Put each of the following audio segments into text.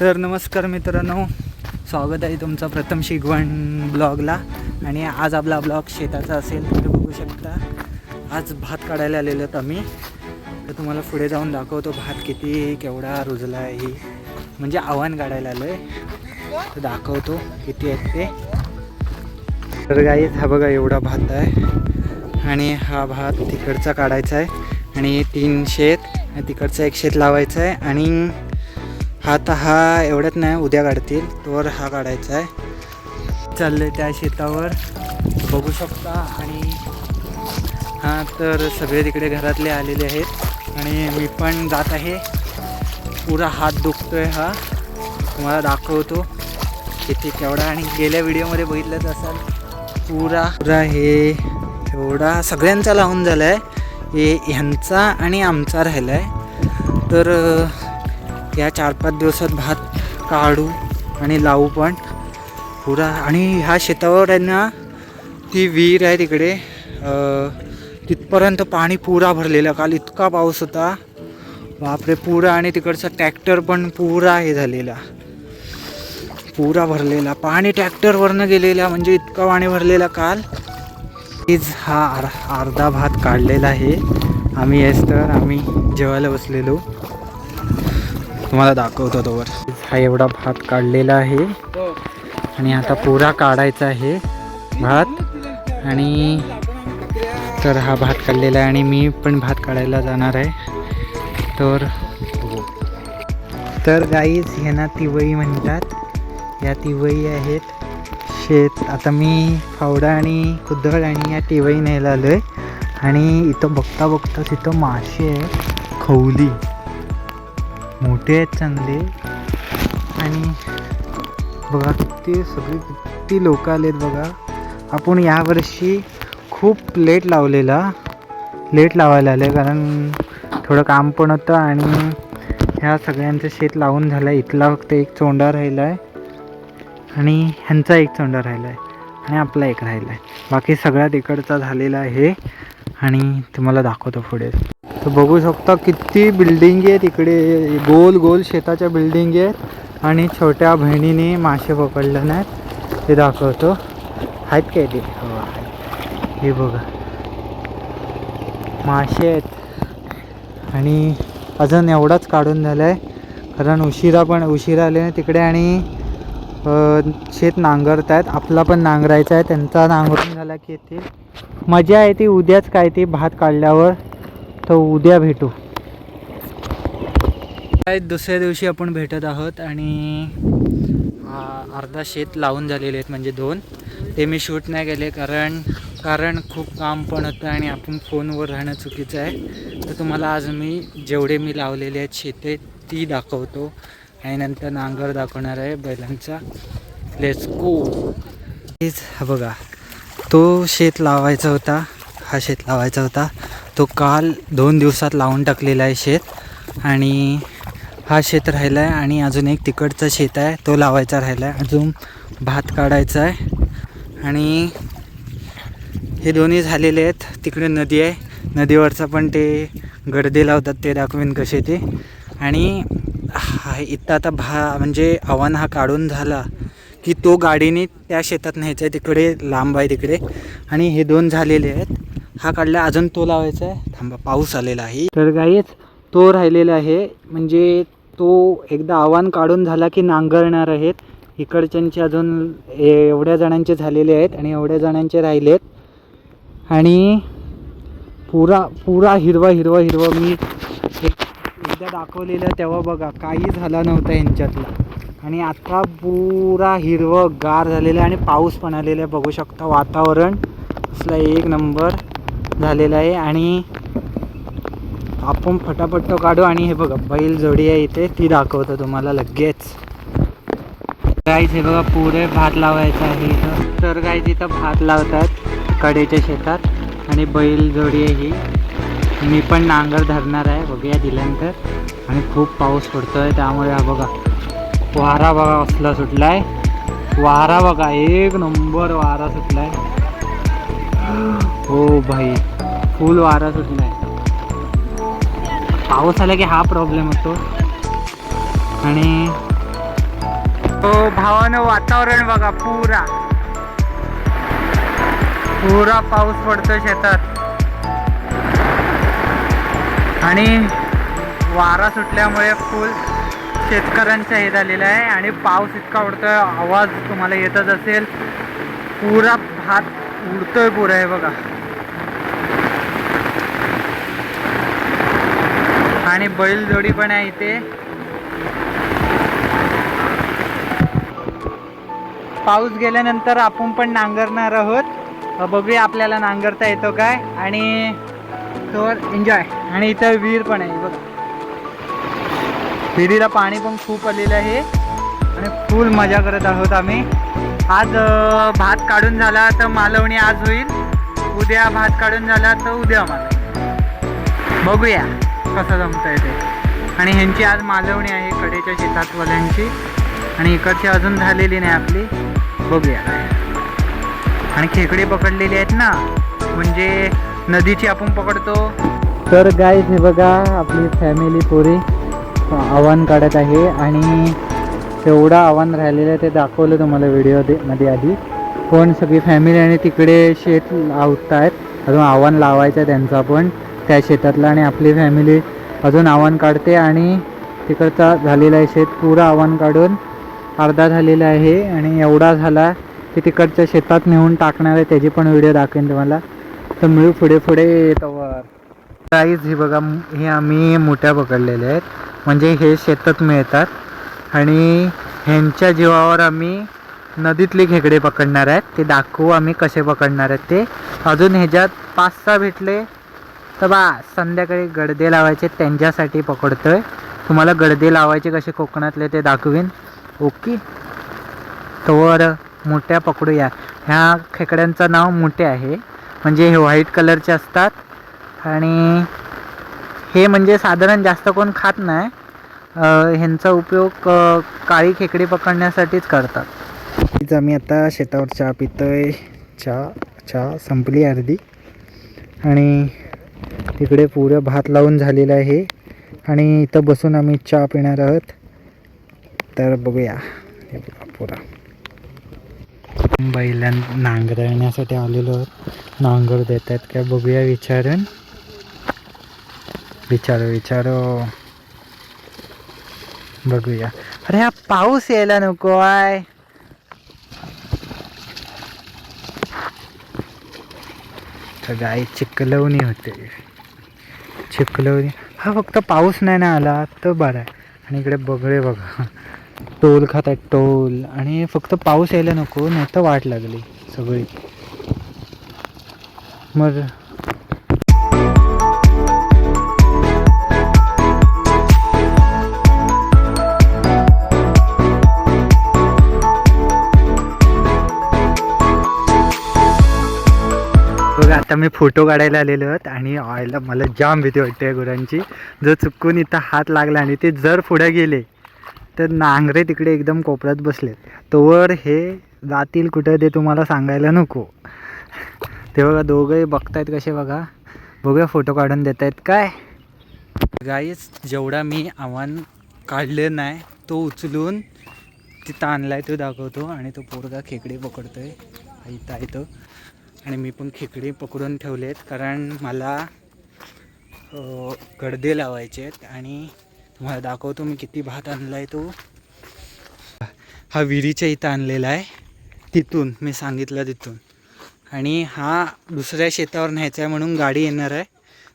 तर नमस्कार मित्रांनो स्वागत आहे तुमचं प्रथम शिगवण ब्लॉगला. आणि आज आपला ब्लॉग शेताचा असेल तुम्ही बघू शकता. आज भात काढायला आलेलो आहोत आम्ही. तर तुम्हाला पुढे जाऊन दाखवतो भात किती केवढा रुजला आहे. ही म्हणजे आव्हान काढायला आलो आहे तर दाखवतो किती आहेत ते. तर गाईत हा बघा एवढा भात आहे. आणि हा भात तिकडचा काढायचा आहे. आणि तीन शेत तिकडचं एक शेत लावायचं आहे. आणि आता हा एवढ्यात नाही उद्या काढतील. तोवर हा काढायचा आहे. चाललंय त्या शेतावर. बघू शकता. आणि हा तर सगळे तिकडे घरातले आलेले आहेत. आणि मी पण जात आहे. पुरा हात दुखतो आहे हा. तुम्हाला दाखवतो. किती केवढा. आणि गेल्या व्हिडिओमध्ये बघितलंच असाल. पुरा पुरा हे एवढा सगळ्यांचा लावून झाला आहे हे ह्यांचा आणि आमचा राहिला आहे तर या चार पाच दिवसात भात काढू आणि लावू पण. पुरा आणि ह्या शेतावर आहे ना ती विहीर आहे तिकडे. तिथपर्यंत पाणी पुरा भरलेलं काल इतका पाऊस होता. बापरे पुरा आणि तिकडचा ट्रॅक्टर पण पुरा हे झालेला. पुरा भरलेला. पाणी ट्रॅक्टरवरनं गेलेला म्हणजे इतका पाणी भरलेला काल. हीच हा अर्धा भात काढलेला आहे. आम्ही येस तर आम्ही जेवायला बसलेलो. तुम्हाला दाखवतो तोवर. हा एवढा भात काढलेला आहे. आणि आता पुरा काढायचा आहे भात. आणि तर हा भात काढलेला आहे आणि मी पण भात काढायला जाणार आहे. तर. तर गाईज ह्यांना तिवई म्हणतात. या तिवई आहेत शेत. आता मी फावडा आणि कुदळ आणि या टिवई न्यायला आलो आहे आणि इथं बघता बघता तिथं मासे आहे खवली. मोठे आहेत चांगले. आणि बघा किती सगळी किती लोक आलेत बघा. आपण यावर्षी खूप लेट लावलेला. लेट लावायला आले कारण थोडं काम पण होतं आणि ह्या सगळ्यांचं शेत लावून झालं आहे इथला फक्त एक चोंडा राहिला आहे आणि ह्यांचा एक चोंडा राहिला आहे आणि आपला एक राहिला आहे बाकी सगळ्यात इकडचा झालेला आहे आणि तुम्हाला दाखवतो पुढे. तर बघू शकता किती बिल्डिंग आहेत इकडे. गोल गोल शेताच्या बिल्डिंग आहेत आणि छोट्या बहिणीने मासे पकडले नाहीत. ते दाखवतो. आहेत काय ते हो, हे बघा. मासे आहेत. आणि अजून एवढाच काढून झाला आहे कारण उशिरा पण उशिरा आले तिकडे आणि शेत नांगरत आहेत. आपला पण नांगरायचा आहे. त्यांचा नांगरून झाला की येते मजा आहे ती. उद्याच काय ती? भात काढल्यावर. तर उद्या भेटू. काय दुसऱ्या दिवशी आपण भेटत आहोत आणि अर्धा शेत लावून झालेले आहेत म्हणजे दोन. ते मी शूट नाही केले कारण कारण खूप काम पण होतं आणि आपण फोनवर राहणं चुकीचं आहे. तर तुम्हाला आज मी जेवढे मी लावलेले आहेत शेते ती दाखवतो. आणि नंतर नांगर दाखवणार आहे बैलांचा. लेट्स गो हेच बघा. तो शेत लावायचा होता. हा शेत लावायचा होता. तो काल दोन दिवसात लावून टाकलेला आहे शेत आणि हा शेत राहिला आहे आणि अजून एक तिकडचा शेत आहे तो लावायचा राहिला आहे अजून भात काढायचा आहे आणि हे दोन्ही झालेले आहेत. तिकडे नदी आहे. नदीवरचा पण ते गडदे लावतात ते दाखवेन कसे ते. आणि हा इथं आता भा म्हणजे आव्हान हा काढून झाला की तो गाडीने त्या शेतात न्यायचा आहे. तिकडे लांब आहे तिकडे. आणि हे दोन झालेले आहेत. हा काढला अजून तो लावायचा आहे. थांबा पाऊस आलेला आहे. तर गाईच तो राहिलेला आहे. म्हणजे तो एकदा आव्हान काढून झाला की नांगरणार आहेत. इकडच्यांचे अजून ए- एवढ्या जणांचे झालेले आहेत आणि एवढ्या जणांचे राहिलेत. आणि पुरा पुरा हिरवा हिरवा हिरवा. मी एकदा दाखवलेलं तेव्हा बघा काही झाला नव्हता यांच्यातला. आणि आता पुरा हिरवं गार झालेलं आहे आणि पाऊस पण आलेला आहे. बघू शकता वातावरण. असला एक नंबर. झालेला आहे आणि आपण फटाफट तो काढू आणि हे बघा बैल जोडी आहे इथे ती दाखवतो तुम्हाला लगेच. गाईज हे बघा पुरे भात लावायचं आहे इथं. तर गाईज इथं भात लावतात कडेच्या शेतात आणि बैल जोडी आहे ही. मी पण नांगर धरणार आहे बघूया दिल्यानंतर. आणि खूप पाऊस पडतो आहे त्यामुळे हा बघा वारा बघा असला सुटला आहे वारा बघा एक नंबर वारा सुटला आहे हो भाई फुल वारा सुटलाय. पाऊस आला की हा प्रॉब्लेम होतो. आणि भावानं वातावरण बघा पुरा. पुरा पाऊस पडतो शेतात. आणि वारा सुटल्यामुळे फुल शेतकऱ्यांचं हे झालेलं आहे आणि पाऊस इतका उडतोय आवाज तुम्हाला येतच असेल. पुरा भात उडतोय पुरा आहे बघा. आणि बैलजोडी पण आहे इथे. पाऊस गेल्यानंतर आपण पण नांगरणार आहोत. बघूया आपल्याला नांगरता येतो काय आणि तर एन्जॉय आणि इथं विहीर पण आहे बघ. विहिरीला पाणी पण खूप आलेलं आहे. आणि फुल मजा करत आहोत आम्ही. आज भात काढून झाला तर मालवणी आज होईल. उद्या भात काढून झाला तर उद्या मालवणी. बघूया. कसं आहे ते. आणि ह्यांची आज मालवणी आहे कडेच्या शेतातवाल्यांची. आणि इकडची अजून झालेली नाही आपली. बघूया. आणि खेकडे पकडलेली आहेत ना म्हणजे नदीची आपण पकडतो. तर गाय हे बघा आपली फॅमिली पुरी आव्हान काढत आहे. आणि तेवढं आव्हान राहिलेलं आहे ते दाखवलं तुम्हाला व्हिडिओमध्ये आधी. पण सगळी फॅमिली आणि तिकडे शेत लावत आहेत अजून आव्हान लावायचं आहे त्यांचा पण त्या शेतातला आणि आपली फॅमिली अजून आव्हान काढते आणि तिकडचा झालेला आहे शेत. पुरं आव्हान काढून अर्धा झालेला आहे आणि एवढा झाला की तिकडच्या शेतात नेऊन टाकणार आहे त्याची पण व्हिडिओ दाखवेन तुम्हाला. तर मिळू पुढे पुढे तवर. प्राईज ही बघा हे आम्ही मोठ्या पकडलेल्या आहेत. म्हणजे हे शेतात मिळतात. आणि ह्यांच्या जीवावर आम्ही नदीतले खेकडे पकडणार आहेत. ते दाखवू आम्ही कसे पकडणार आहेत ते. अजून ह्याच्यात पाच सहा भेटले. तर बा संध्याकाळी गडदे लावायचे त्यांच्यासाठी पकडतोय. तुम्हाला गडदे लावायचे कसे कोकणातले ते दाखवीन. ओके. तर मोठ्या पकडूया. ह्या खेकड्यांचं नाव मोठे आहे. म्हणजे हे व्हाईट कलरचे असतात. आणि हे म्हणजे साधारण जास्त कोण खात नाही. ह्यांचा उपयोग काळी खेकडी पकडण्यासाठीच करतात. हीच आम्ही आता शेतावर चहा पितोय. चहा चहा संपली अर्धी. आणि तिकडे पुरं भात लावून झालेलं आहे. आणि इथं बसून आम्ही चहा पिणार आहोत. तर बघूया. हे बघा पुरा. बैलां नांगरण्यासाठी आलेलो आहोत. नांगर देत आहेत काय बघूया विचारून. विचारू विचारू. बघूया. अरे हा पाऊस यायला नको आहे. तर गाय चिकलवणी होते. चिखलवणी हा फक्त पाऊस नाही ना आला तर बरं आहे. आणि इकडे बगळे बघा. टोल खात आहेत टोल. आणि फक्त पाऊस यायला नको नाही तर वाट लागली सगळी. मग आता मी फोटो काढायला आलेलो आहोत आणि ऑयला मला जाम भीती वाटते गुरांची. जर चुकून इथं हात लागला आणि ते जर पुढे गेले तर नांगरे तिकडे एकदम कोपऱ्यात बसले. तोवर हे जातील कुठं ते तुम्हाला सांगायला नको. ते बघा दोघंही बघतायत कसे बघा. बघूया फोटो काढून देत आहेत काय. गाईच जेवढा मी आव्हान काढले नाही तो उचलून तिथं आणलाय तो दाखवतो. आणि तो पोरगा खेकडे आहे इथं आहे तो. आणि मी पण खेकडे पकडून ठेवले आहेत कारण मला गडदे लावायचे आहेत आणि तुम्हाला दाखवतो मी किती भात आणला आहे तो. हा विहिरीच्या इथं आणलेला आहे तिथून मी सांगितलं तिथून. आणि हा दुसऱ्या शेतावर न्यायचा आहे म्हणून गाडी येणार आहे.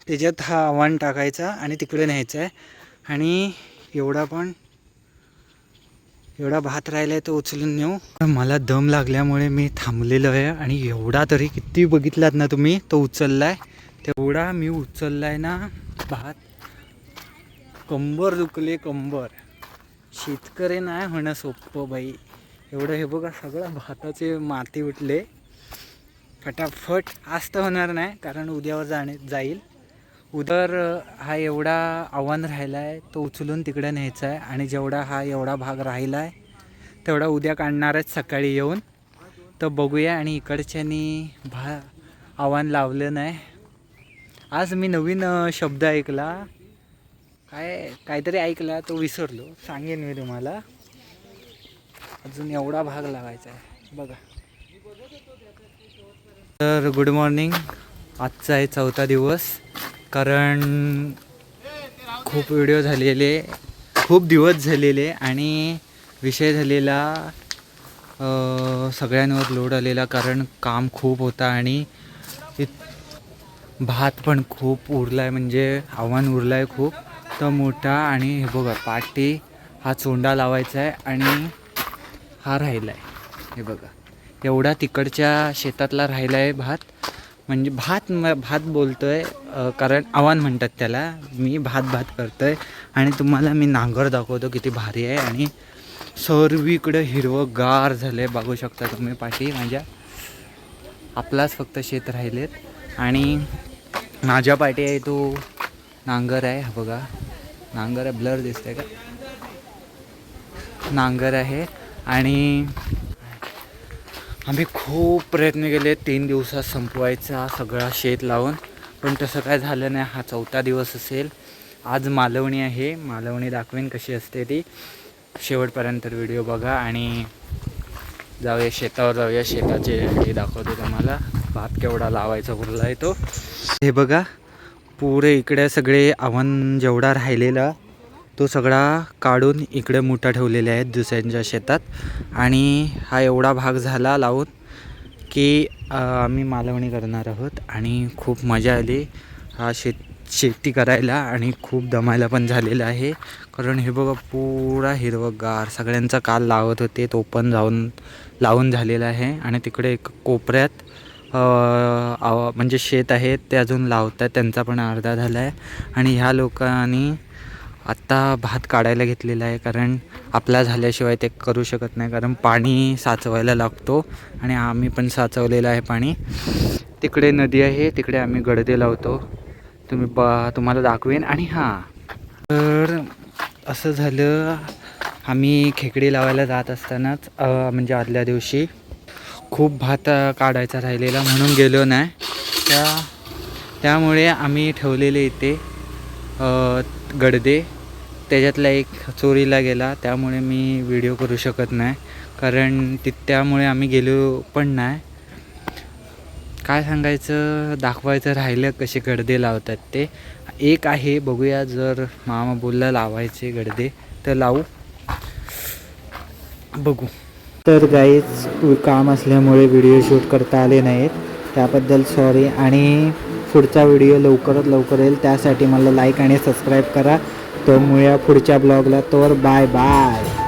त्याच्यात हा आव्हान टाकायचा आणि तिकडे न्यायचा आहे. आणि एवढा पण एवढा भात राहिला आहे तो उचलून नेऊ. मला दम लागल्यामुळे मी थांबलेलो आहे आणि एवढा तरी किती बघितलात ना तुम्ही तो उचलला आहे तेवढा मी उचलला आहे ना भात. कंबर दुखले कंबर. शेतकरी नाही होणं सोपं बाई. एवढं हे बघा सगळं भाताचे माती उठले. फटाफट आज तर होणार नाही कारण उद्यावर जाणे जाईल. उदर हा एवढा आव्हान राहिला आहे तो उचलून तिकडे न्यायचा आहे आणि जेवढा हा एवढा भाग राहिला आहे तेवढा उद्या काढणार आहेत सकाळी येऊन. तर बघूया आणि इकडच्यानी भा आव्हान लावलं नाही. आज मी नवीन शब्द ऐकला. काय काहीतरी ऐकला तो विसरलो. सांगेन मी तुम्हाला. अजून एवढा भाग लावायचा आहे बघा. तर गुड मॉर्निंग. आजचा आहे चौथा दिवस. कारण खूप व्हिडिओ झालेले खूप दिवस झालेले आणि विषय झालेला सगळ्यांवर लोड आलेला कारण काम खूप होता आणि भात पण खूप उरला आहे म्हणजे आव्हान उरलं आहे खूप. तर मोठा आणि हे बघा पाटी हा चोंडा लावायचा आहे आणि हा राहिला आहे हे बघा एवढा तिकडच्या शेतातला राहिला आहे भात. म्हणजे भात भात बोलतो आहे कारण आव्हान म्हणतात त्याला मी भात भात करतो आहे आणि तुम्हाला मी नांगर दाखवतो किती भारी आहे आणि सर्वीकडे हिरवं गार झालं आहे बघू शकता तुम्ही पाठी. माझ्या आपलाच फक्त शेत राहिलेत. आणि माझ्या पाठी आहे तो नांगर आहे हा बघा. नांगर आहे ब्लर दिसतंय का? नांगर आहे आणि आम्ही खूप प्रयत्न केले तीन दिवसात संपवायचा सगळा शेत लावून. पण तसं काय झालं नाही हा चौथा दिवस असेल. आज मालवणी आहे. मालवणी दाखवेन कशी असते ती. शेवटपर्यंत व्हिडिओ बघा आणि जाऊया शेतावर जाऊया. शेताचे हे दाखवतो तुम्हाला. भात केवढा लावायचा उरला आहे तो. हे बघा पुरे इकडे सगळे आव्हान जेवढा राहिलेला तो सगळा काढून इकडे मोठा ठेवलेल्या आहेत दुसऱ्यांच्या शेतात. आणि हा एवढा भाग झाला लावून की आम्ही मालवणी करणार आहोत. आणि खूप मजा आली हा शेत शेती करायला आणि खूप दमायला पण झालेलं आहे. कारण हे बघा पुरा हिरवंगार सगळ्यांचा काल लावत होते तो पण जाऊन लावून झालेला आहे. आणि तिकडे एक कोपऱ्यात म्हणजे शेत आहे ते अजून लावतात त्यांचा पण अर्धा झाला आहे आणि ह्या लोकांनी आत्ता भात काढायला घेतलेला आहे कारण आपला झाल्याशिवाय ते करू शकत नाही कारण पाणी साचवायला लागतो आणि आम्ही पण साचवलेलं आहे पाणी. तिकडे नदी आहे तिकडे आम्ही गडदे लावतो. तुम्ही ब तुम्हाला दाखवेन. आणि हां तर असं झालं आम्ही खेकडी लावायला जात असतानाच म्हणजे आदल्या दिवशी खूप भात काढायचा राहिलेला म्हणून गेलो नाही. त्या त्यामुळे आम्ही ठेवलेले इथे गडदे. त्याच्यातला एक चोरीला गेला त्यामुळे मी व्हिडिओ करू शकत नाही. कारण ति त्यामुळे आम्ही गेलो पण नाही. काय सांगायचं? दाखवायचं राहिलं कसे गडदे लावतात ते. एक आहे बघूया जर मामा बोलला लावायचे गडदे तर लावू? बघू. तर गाईच काम असल्यामुळे व्हिडिओ शूट करता आले नाहीत. त्याबद्दल सॉरी आणि पुढचा व्हिडिओ लवकरात लवकर येईल. त्यासाठी मला लाईक आणि सबस्क्राईब करा. तर मुळ्या पुढच्या ब्लॉगला तोर बाय बाय.